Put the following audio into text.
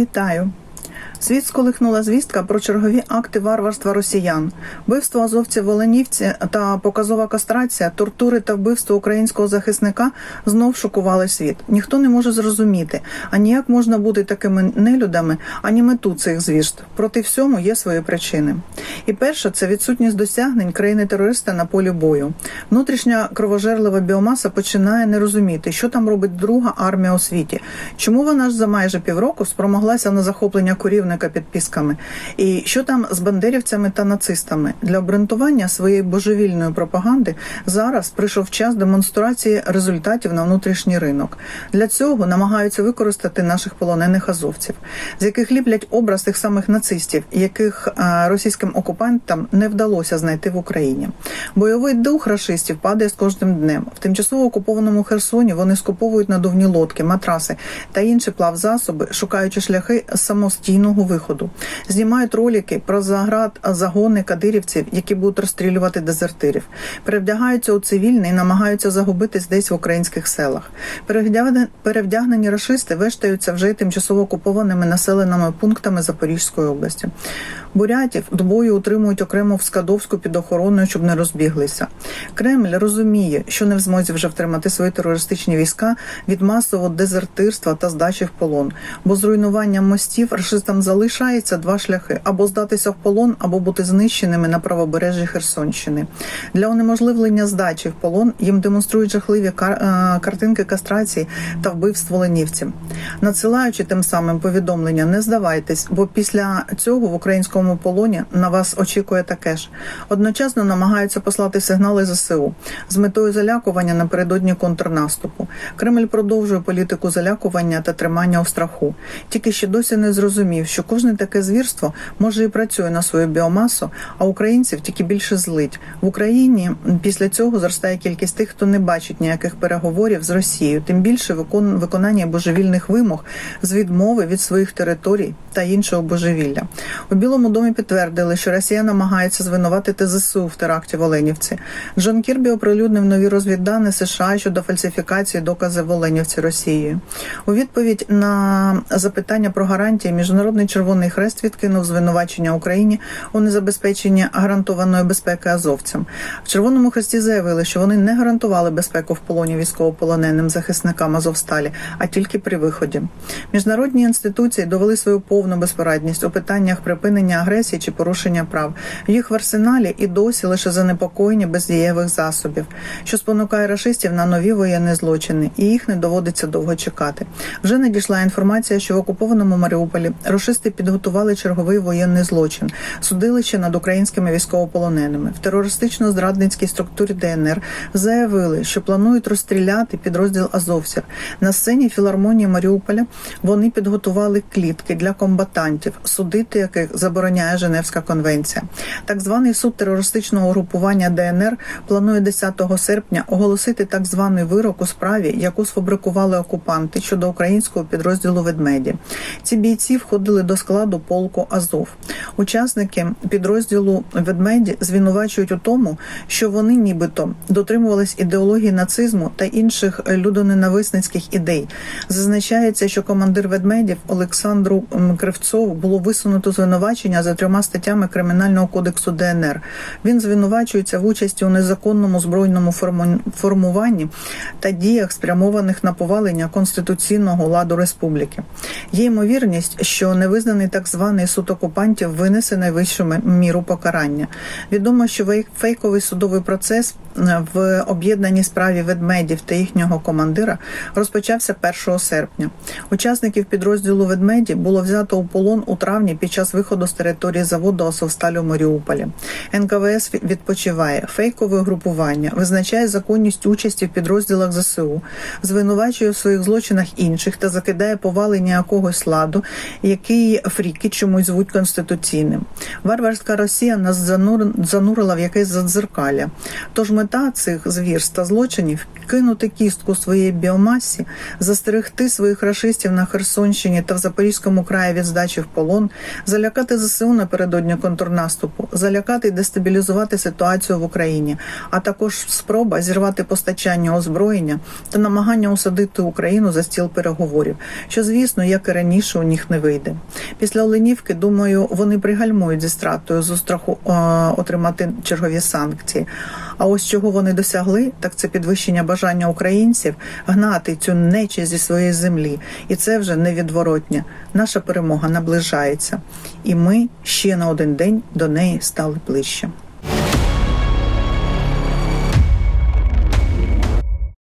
Então, freestyle. Світ сколихнула звістка про чергові акти варварства росіян, вбивство азовців в Оленівці та показова кастрація, тортури та вбивство українського захисника знов шокували світ. Ніхто не може зрозуміти, ані як можна бути такими нелюдами, ані мету цих звірств. Проти всьому є свої причини. І перша це відсутність досягнень країни-терориста на полі бою. Внутрішня кровожерлива біомаса починає не розуміти, що там робить друга армія у світі. Чому вона ж за майже півроку спромоглася на захоплення корівника підписками? І що там з бандерівцями та нацистами? Для обґрунтування своєї божевільної пропаганди зараз прийшов час демонстрації результатів на внутрішній ринок. Для цього намагаються використати наших полонених азовців, з яких ліплять образ тих самих нацистів, яких е, російським окупантам не вдалося знайти в Україні. Бойовий дух рашистів падає з кожним днем. В тимчасово окупованому Херсоні вони скуповують надувні лодки, матраси та інші плавзасоби, шукаючи шляхи самостійного виходу. Знімають ролики про заград загони кадирівців, які будуть розстрілювати дезертирів. Перевдягаються у цивільне і намагаються загубитись десь в українських селах. Перевдягнені, рашисти вештаються вже тимчасово окупованими населеними пунктами Запорізької області. Бурятів до утримують окремо в Скадовську під охороною, щоб не розбіглися. Кремль розуміє, що не в змозі вже втримати свої терористичні війська від масового дезертирства та здачі в полон. Бо зруйнуванням мостів рашистам залишається два шляхи: або здатися в полон, або бути знищеними на правобережжі Херсонщини. Для унеможливлення здачі в полон їм демонструють жахливі кар... е, картинки кастрації та вбивств ленівців, надсилаючи тим самим повідомлення: не здавайтесь, бо після цього в українському полоні на вас очікує таке ж. Одночасно намагаються послати сигнали ЗСУ з метою залякування напередодні контрнаступу. Кремль продовжує політику залякування та тримання у страху. Тільки ще досі не зрозумів, що кожне таке звірство може і працює на свою біомасу, а українців тільки більше злить в Україні. Після цього зростає кількість тих, хто не бачить ніяких переговорів з Росією, тим більше викон... виконання божевільних вимог з відмови від своїх територій та іншого божевілля. У Білому домі підтвердили, що Росія намагається звинуватити ЗСУ в теракті в Оленівці. Джон Кірбі оприлюднив нові розвіддані США щодо фальсифікації доказів в Оленівці Росією. У відповідь на запитання про гарантії Міжнародний Червоний Хрест відкинув звинувачення Україні у незабезпеченні гарантованої безпеки азовцям. В Червоному Хресті заявили, що вони не гарантували безпеку в полоні військовополоненим захисникам Азовсталі, а тільки при виході. Міжнародні інституції довели свою повну безпорадність у питаннях припинення агресії чи порушення прав. Їх в арсеналі і досі лише занепокоєння бездієвих засобів, що спонукає рашистів на нові воєнні злочини, і їх не доводиться довго чекати. Вже надійшла інформація, що в окупованому Маріуполі рашисти підготували черговий воєнний злочин, судилище над українськими військовополоненими в терористично-зрадницькій структурі ДНР заявили, що планують розстріляти підрозділ азовців на сцені філармонії Маріуполя. Вони підготували клітки для комбатантів, судити яких забороняє Женевська конвенція. Так званий суд терористичного групування ДНР планує 10 серпня оголосити так званий вирок у справі, яку сфабрикували окупанти щодо українського підрозділу ведмеді. Ці бійці входили до складу полку Азов. Учасники підрозділу ведмеді звинувачують у тому, що вони нібито дотримувались ідеології нацизму та інших людоненависницьких ідей. Зазначається, що командир ведмедів Олександру Кривцову було висунуто звинувачення за трьома статтями Кримінального кодексу ДНР. Він звинувачується в участі у незаконному збройному формуванні та діях, спрямованих на повалення конституційного ладу республіки. Є ймовірність, що невизнаний так званий суд окупантів винесе найвищу міру покарання. Відомо, що фейковий судовий процес е, в об'єднаній справі ведмедів та їхнього командира розпочався 1 серпня. Учасників підрозділу ведмеді було взято у полон у травні під час виходу з території заводу Асовсталь у Маріуполі. НКВС відпочиває фейкове групування, визначає законність участі в підрозділах ЗСУ, звинувачує в своїх злочинах інших та закидає повалення якогось ладу, який фріки чомусь звуть конституційним. Варварська Росія нас занур- занурила в якесь задзеркалля. Тож мета цих звірств та злочинів кинути кістку своєї біомасі, застерегти своїх рашистів на Херсонщині та в Запорізькому краї від здачі в полон, залякати ЗСУ ЗСУ напередодні контрнаступу, залякати і дестабілізувати ситуацію в Україні, а також спроба зірвати постачання озброєння та намагання усадити Україну за стіл переговорів, що звісно, як і раніше, у них не вийде. Після Оленівки, думаю, вони пригальмують зі стратою зустраху е, отримати чергові санкції. А ось чого вони досягли, так це підвищення бажання українців гнати цю нечість зі своєї землі, і це вже невідворотня. Наша перемога наближається, і ми ще на один день до неї стали ближче.